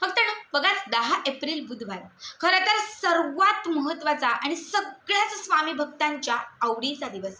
फक्त ना बघा दहा एप्रिल बुधवार. खरं तर सर्वात महत्त्वाचा आणि सगळ्याच स्वामी भक्तांच्या आवडीचा दिवस.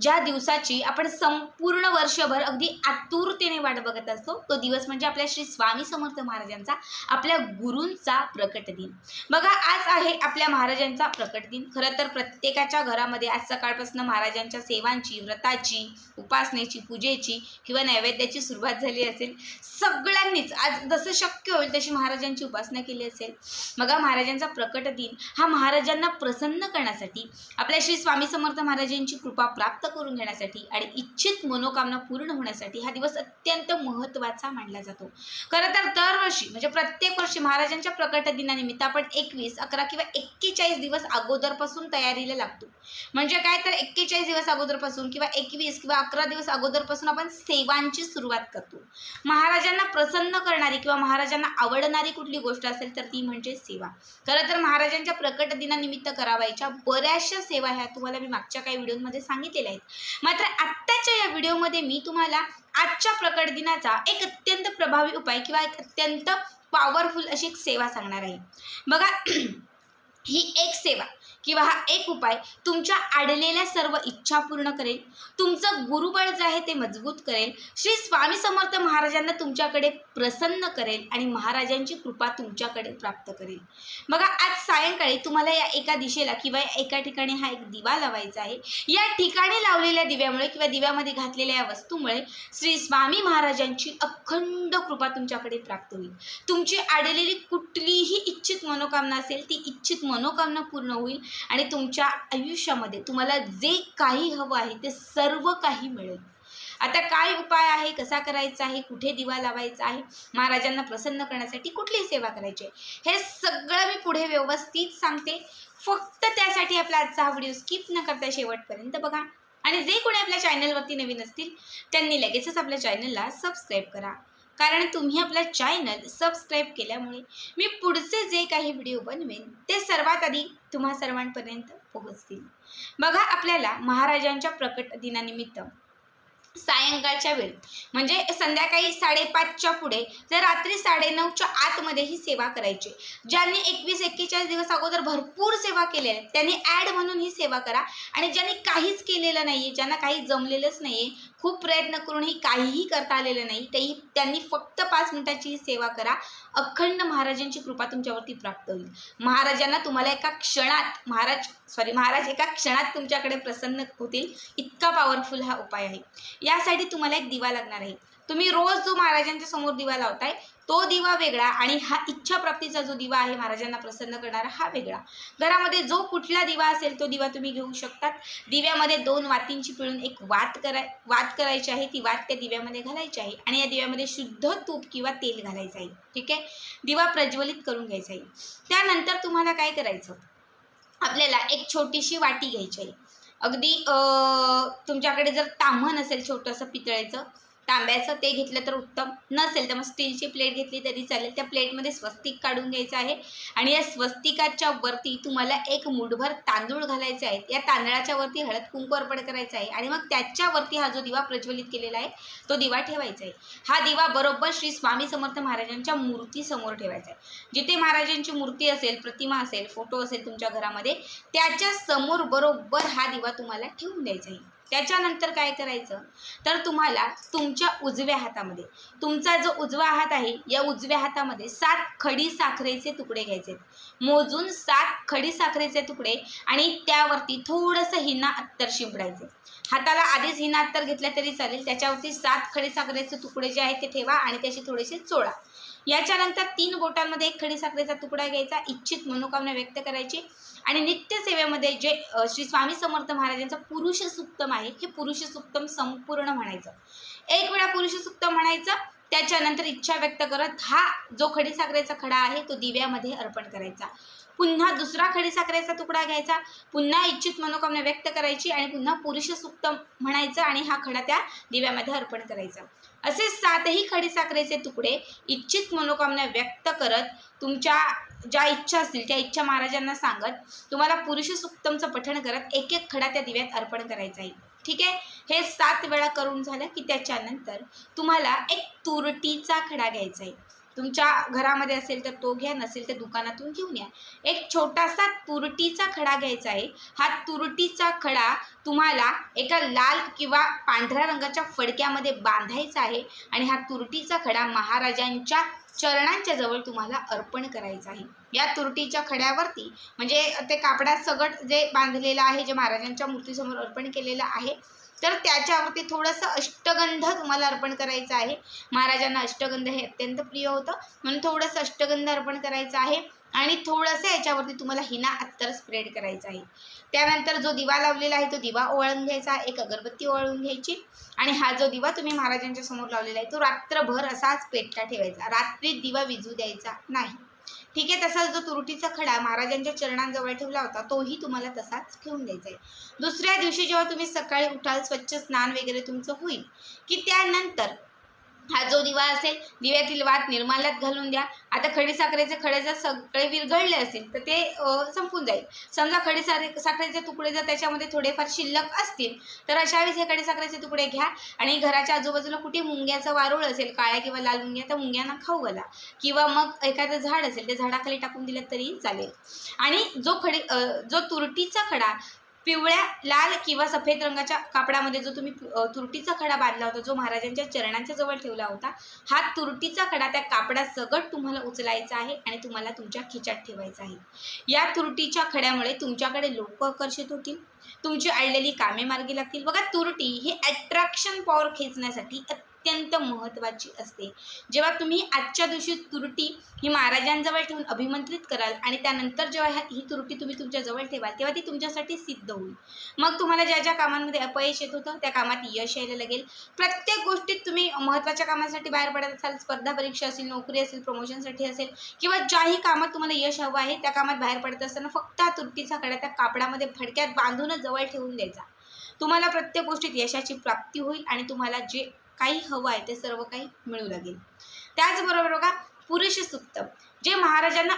ज्या दिवसाची आपण संपूर्ण वर्षभर अगदी आतुरतेने वाट बघत असतो तो दिवस म्हणजे आपल्या श्री स्वामी समर्थ महाराजांचा आपल्या गुरूंचा प्रकट दिन. बघा आज आहे आपल्या महाराजांचा प्रकट दिन. खरं तर प्रत्येकाच्या घरामध्ये आज सकाळपासून महाराजांच्या सेवांची व्रताची उपासनेची पूजेची किंवा नैवेद्याची सुरुवात झाली असेल. सगळ्यांनीच आज जसं शक्य होईल तशी महाराजांची उपासना केली असेल बघा महाराजांचा प्रकट दिन हा महाराजांना प्रसन्न करण्यासाठी आपल्या श्री स्वामी समर्थ महाराजांची कृपा प्राप्त करून घेण्यासाठी आणि इच्छित मनोकामना पूर्ण होण्यासाठी हा दिवस अत्यंत महत्त्वाचा मानला जातो. खरं तर दरवर्षी म्हणजे प्रत्येक वर्षी महाराजांच्या प्रकट दिनानिमित्त आपण एकवीस अकरा किंवा एक्केचाळीस दिवस अगोदरपासून तयारीला लागतो. म्हणजे काय तर एक्केचाळीस दिवस अगोदरपासून किंवा एकवीस किंवा अकरा दिवस अगोदरपासून आपण सेवांची सुरुवात करतो. महाराजांना प्रसन्न करणारी किंवा महाराजांना आवडणारी कुठली गोष्ट असेल तर ती म्हणजे सेवा. खरं तर महाराजांच्या प्रकट दिनानिमित्त करावायच्या बऱ्याचशा सेवा ह्या तुम्हाला मी मागच्या काही व्हिडिओमध्ये सांगितलेल्या आहेत. मात्र आत्ताच्या या व्हिडिओमध्ये मी तुम्हाला आजच्या प्रकट दिनाचा एक अत्यंत प्रभावी उपाय किंवा एक अत्यंत पॉवरफुल अशी एक सेवा सांगणार आहे. बघा ही एक सेवा. किंवा हा एक उपाय तुमच्या अडलेल्या सर्व इच्छा पूर्ण करेल. तुमचं गुरुबळ जे आहे ते मजबूत करेल. श्री स्वामी समर्थ महाराजांना तुमच्याकडे प्रसन्न करेल आणि महाराजांची कृपा तुमच्याकडे प्राप्त करेल. बघा आज सायंकाळी तुम्हाला या एका दिशेला किंवा या एका ठिकाणी हा एक दिवा लावायचा आहे. या ठिकाणी लावलेल्या दिव्यामुळे किंवा दिव्यामध्ये घातलेल्या या वस्तूमुळे श्री स्वामी महाराजांची अखंड कृपा तुमच्याकडे प्राप्त होईल. तुमची अडलेली कुठलीही इच्छित मनोकामना असेल ती इच्छित मनोकामना पूर्ण होईल. आणि तुमच्या आयुष्यामध्ये तुम्हाला जे काही हवं आहे ते सर्व काही मिळेल. आता काय उपाय आहे कसा करायचा आहे कुठे दिवा लावायचा आहे महाराजांना प्रसन्न करण्यासाठी कुठली सेवा करायची आहे? हे सगळं मी पुढे व्यवस्थित सांगते. फक्त त्यासाठी आपला आजचा हा व्हिडिओ स्किप न करता शेवटपर्यंत बघा. आणि जे कोणी आपल्या चॅनलवरती नवीन असतील त्यांनी लगेचच आपल्या चॅनलला सबस्क्राईब करा. कारण तुम्ही आपला चॅनल सबस्क्राईब केल्यामुळे मी पुढचे जे काही व्हिडिओ बनवेन ते सर्वात आधी तुम्हा सर्वांपर्यंत पोहोचतील. बघा आपल्याला महाराजांच्या प्रकट दिनानिमित्त. सायंकाळच्या वेळी म्हणजे संध्याकाळी साडेपाचच्या पुढे तर रात्री साडेनऊच्या आतमध्ये ही सेवा करायची. ज्यांनी एकवीस एक्केचाळीस दिवस अगोदर भरपूर सेवा केलेल्या आहेत त्यांनी ॲड म्हणून ही सेवा करा. आणि ज्यांनी काहीच केलेलं नाही आहे ज्यांना काही जमलेलंच नाही आहे खूप प्रयत्न करूनही काहीही करता आलेलं नाही. तेही त्यांनी फक्त पाच मिनिटाची ही सेवा करा. अखंड महाराजांची कृपा तुमच्यावरती प्राप्त होईल. महाराजांना तुम्हाला एका क्षणात महाराज सॉरी महाराज एका क्षणात तुमच्याकडे प्रसन्न होतील इतका पॉवरफुल हा उपाय आहे. यासाठी तुम्हाला एक दिवा लागणार आहे. तुम्ही रोज जो महाराजांच्या समोर दिवा लावताय तो दिवा वेगळा आणि हा इच्छाप्राप्तीचा जो दिवा आहे महाराजांना प्रसन्न करणारा हा वेगळा. घरामध्ये जो कुठला दिवा असेल तो दिवा तुम्ही घेऊ शकतात. दिव्यामध्ये दोन वातींची पिळून एक वात कराय वात करायची आहे ती वात त्या दिव्यामध्ये घालायची आहे आणि या दिव्यामध्ये शुद्ध तूप किंवा तेल घालायचं आहे. ठीक आहे? दिवा प्रज्वलित करून घ्यायचा आहे. त्यानंतर तुम्हाला काय करायचं? आपल्याला एक छोटीशी वाटी घ्यायची आहे. अगदी तुमच्याकडे जर ताम्हण असेल छोटंसं पितळेचं तांब्याचं ते घेतलं तर उत्तम. नसेल तर मग स्टीलची प्लेट घेतली तरी चालेल. त्या प्लेटमध्ये स्वस्तिक काढून घ्यायचं आहे. आणि या स्वस्तिकाच्या वरती तुम्हाला एक मुठभर तांदूळ घालायचे आहेत. या तांदळाच्या वरती हळद कुंकू अर्पण करायचं आहे. आणि मग त्याच्यावरती हा जो दिवा प्रज्वलित केलेला आहे तो दिवा ठेवायचा आहे. हा दिवा बरोबर श्री स्वामी समर्थ महाराजांच्या मूर्तीसमोर ठेवायचा आहे. जिथे महाराजांची मूर्ती असेल प्रतिमा असेल फोटो असेल तुमच्या घरामध्ये त्याच्यासमोर बरोबर हा दिवा तुम्हाला ठेवून द्यायचा आहे. त्याच्यानंतर काय करायचं? तर तुम्हाला तुमच्या उजव्या हातामध्ये तुमचा जो उजवा हात आहे या उजव्या हातामध्ये सात खडी साखरेचे तुकडे घ्यायचे मोजून सात खडी साखरेचे तुकडे आणि त्यावरती थोडंसं हिना अत्तर शिंपडायचे हाताला आधीच हिना अत्तर घेतल्या तरी चालेल त्याच्यावरती सात खडी साखरेचे तुकडे जे आहेत ते ठेवा आणि त्याचे थोडेसे चोळा. याच्यानंतर तीन बोटांमध्ये एक खडी साखरेचा तुकडा घ्यायचा इच्छित मनोकामना व्यक्त करायची. आणि नित्यसेवेमध्ये जे श्री स्वामी समर्थ महाराजांचं पुरुष सुक्तम आहे हे पुरुष सुक्तम संपूर्ण म्हणायचं. एक वेळा पुरुष सुक्तम म्हणायचं त्याच्यानंतर इच्छा व्यक्त करत हा जो खडीसाखरेचा खडा आहे तो दिव्यामध्ये अर्पण करायचा. पुन्हा दुसरा खडीसाखरेचा तुकडा घ्यायचा पुन्हा इच्छित मनोकामना व्यक्त करायची आणि पुन्हा पुरुष सुक्त म्हणायचं आणि हा खडा त्या दिव्यामध्ये अर्पण करायचा. असे सातही खडीसाखरेचे तुकडे इच्छित मनोकामना व्यक्त करत तुमच्या ज्या इच्छा असतील त्या इच्छा महाराजांना सांगत तुम्हाला पुरुष सुक्तमचं पठण करत एक एक खडा त्या दिव्यात अर्पण करायचा आहे. ठीक आहे? हे सात वेळा करून झालं की त्याच्यानंतर तुम्हाला एक तुरटीचा खडा घ्यायचा आहे. तुमच्या घरामध्ये असेल तर तो घ्या नसेल तर दुकानातून घेऊन या. एक छोटासा तुरटीचा खडा घ्यायचा आहे. हा तुरटीचा खडा तुम्हाला एका लाल किंवा पांढऱ्या रंगाच्या फडक्यामध्ये बांधायचा आहे आणि हा तुरटीचा खडा महाराजांच्या चरणांच्या जवळ तुम्हाला अर्पण करायचं आहे. या तुरटीच्या खड्यावरती म्हणजे ते कापडा सगट जे बांधलेलं आहे जे महाराजांच्या मूर्तीसमोर अर्पण केलेलं आहे तर त्याच्यावरती थोडंसं अष्टगंध तुम्हाला अर्पण करायचं आहे. महाराजांना अष्टगंध हे अत्यंत प्रिय होतं. म्हणून थोडंसं अष्टगंध अर्पण करायचं आहे. आणि थोडंसं याच्यावरती तुम्हाला हिना अत्तर स्प्रेड करायचं आहे. त्यानंतर जो दिवा लावलेला आहे तो दिवा ओवाळून घ्यायचा एक अगरबत्ती ओवाळून घ्यायची. आणि हा जो दिवा तुम्ही महाराजांच्या समोर लावलेला आहे तो रात्रभर असाच पेटता ठेवायचा. रात्री दिवा विजू द्यायचा नाही. ठीक आहे तसाच जो तुरटीचा खडा महाराजांच्या चरणांजवळ ठेवला होता तोही तुम्हाला तसाच ठेवून द्यायचा आहे. दुसऱ्या दिवशी जेव्हा तुम्ही सकाळी उठाल स्वच्छ स्नान वगैरे तुमचं होईल की त्यानंतर हा जो दिवा असेल दिव्यातील वात निर्माल्यात घालून द्या. आता खडीसाखरेचे खडे जर सगळे विरघळले असेल तर ते संपून जाईल. समजा खडीसाखरे साखरेचे तुकडे जर त्याच्यामध्ये थोडेफार शिल्लक असतील तर अशा वेळेस हे खडीसाखरेचे तुकडे घ्या. आणि घराच्या आजूबाजूला कुठे मुंग्याचं वारूळ असेल काळ्या किंवा लाल मुंग्या तर मुंग्यांना खाऊ घाला. किंवा मग एखादं झाड असेल ते झाडाखाली टाकून दिलं तरी चालेल. आणि जो खडी जो तुरटीचा खडा पिवळ्या लाल किंवा सफेद रंगाच्या कापडामध्ये जो तुम्ही तुरटीचा खडा बांधला होता जो महाराजांच्या चरणांच्या जवळ ठेवला होता हा तुरटीचा खडा त्या कापडासकट तुम्हाला उचलायचा आहे आणि तुम्हाला तुमच्या खिच्यात ठेवायचा आहे. या तुरटीच्या खड्यामुळे तुमच्याकडे लोक आकर्षित होतील तुमची अडलेली कामे मार्गी लागतील. बघा तुरटी ही अट्रॅक्शन पॉवर खेचण्यासाठी अत्यंत महत्त्वाची असते. जेव्हा तुम्ही आजच्या दिवशी तुरटी ही महाराजांजवळ ठेवून अभिमंत्रित कराल आणि त्यानंतर जेव्हा ह्या- ही तुरटी तुम्ही तुमच्याजवळ ठेवाल तेव्हा ती तुमच्यासाठी सिद्ध होईल. मग तुम्हाला ज्या ज्या कामांमध्ये अपयश येत होतं त्या कामात यश यायला लागेल. प्रत्येक गोष्टीत तुम्ही महत्त्वाच्या कामासाठी बाहेर पडत असाल स्पर्धा परीक्षा असेल नोकरी असेल प्रमोशनसाठी असेल किंवा ज्याही कामात तुम्हाला यश हवं आहे त्या कामात बाहेर पडत असताना फक्त हा तुरटीचा कडा त्या कापडामध्ये फडक्यात बांधूनच जवळ ठेवून द्यायचा. तुम्हाला प्रत्येक गोष्टीत यशाची प्राप्ती होईल आणि तुम्हाला जे काही हवं आहे ते सर्व काही मिळू लागेल. त्याचबरोबर बघा पुरुष सुक्त जे महाराजांना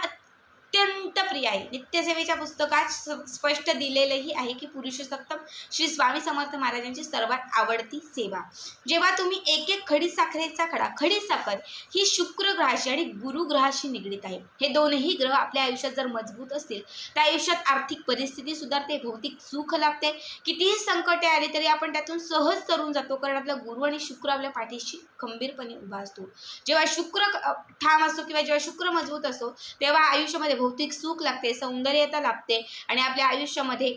अत्यंत प्रिय आहे. नित्यसेवेच्या पुस्तकात स्पष्ट दिलेलंही आहे की पुरुषोत्तम श्री स्वामी समर्थ महाराजांची सर्वात आवडती सेवा. जेव्हा तुम्ही एक एक खडी साखरेचा खडा खडी साखर ही शुक्र ग्रहाशी आणि गुरु ग्रहाशी निगडीत आहे. हे दोनही ग्रह आपल्या आयुष्यात जर मजबूत असतील तर आयुष्यात आर्थिक परिस्थिती सुधारते भौतिक सुख लाभते. कितीही संकटे आली तरी आपण त्यातून सहज तरून जातो. कारण आपला गुरु आणि शुक्र आपल्या पाठीशी खंबीरपणे उभा असतो. जेव्हा शुक्र ठाम असतो किंवा जेव्हा शुक्र मजबूत असतो तेव्हा आयुष्यामध्ये भौतिक सुख लागते सौंदर्यता लाभते आणि आपल्या आयुष्यामध्ये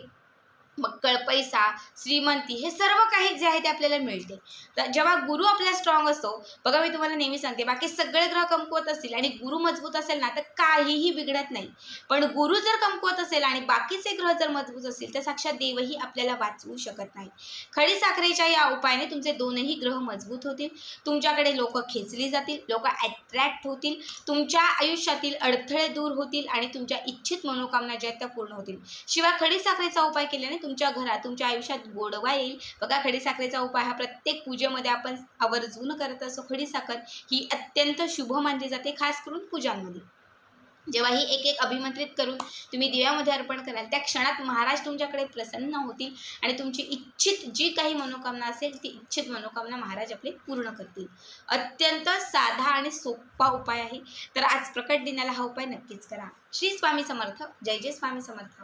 मक्कळ पैसा श्रीमंती हे सर्व काही जे आहे ते आपल्याला मिळते. तर जेव्हा गुरु आपला स्ट्रॉंग असतो बघा मी तुम्हाला नेहमी सांगते बाकी सगळे ग्रह कमकुवत असतील आणि गुरु मजबूत असेल ना तर काहीही बिघडत नाही. पण गुरु जर कमकुवत असेल आणि बाकीचे ग्रह जर मजबूत असतील तर साक्षात देवही आपल्याला वाचवू शकत नाही. खडी साखरेच्या या उपायाने तुमचे दोनही ग्रह मजबूत होतील तुमच्याकडे लोक खेचली जातील लोक अट्रॅक्ट होतील तुमच्या आयुष्यातील अडथळे दूर होतील आणि तुमच्या इच्छित मनोकामना ज्या आहेत त्या पूर्ण होतील. शिवाय खडी साखरेचा उपाय केल्याने तुमच्या घरात तुमच्या आयुष्यात गोडवा येईल. बघा खडी साखरेचा उपाय हा प्रत्येक पूजेमध्ये आपण आवर्जून करत असतो खडीसाखर ही अत्यंत शुभ मानली जाते खास करून पूजांमध्ये. जेव्हा ही एक एक अभिमंत्रित करून तुम्ही दिव्यामध्ये अर्पण कराल त्या क्षणात महाराज तुमच्याकडे प्रसन्न होतील आणि तुमची इच्छित जी काही मनोकामना असेल ती इच्छित मनोकामना महाराज आपली पूर्ण करतील. अत्यंत साधा आणि सोपा उपाय आहे. तर आज प्रकट दिनाला हा उपाय नक्कीच करा. श्री स्वामी समर्थ. जय जय स्वामी समर्थ.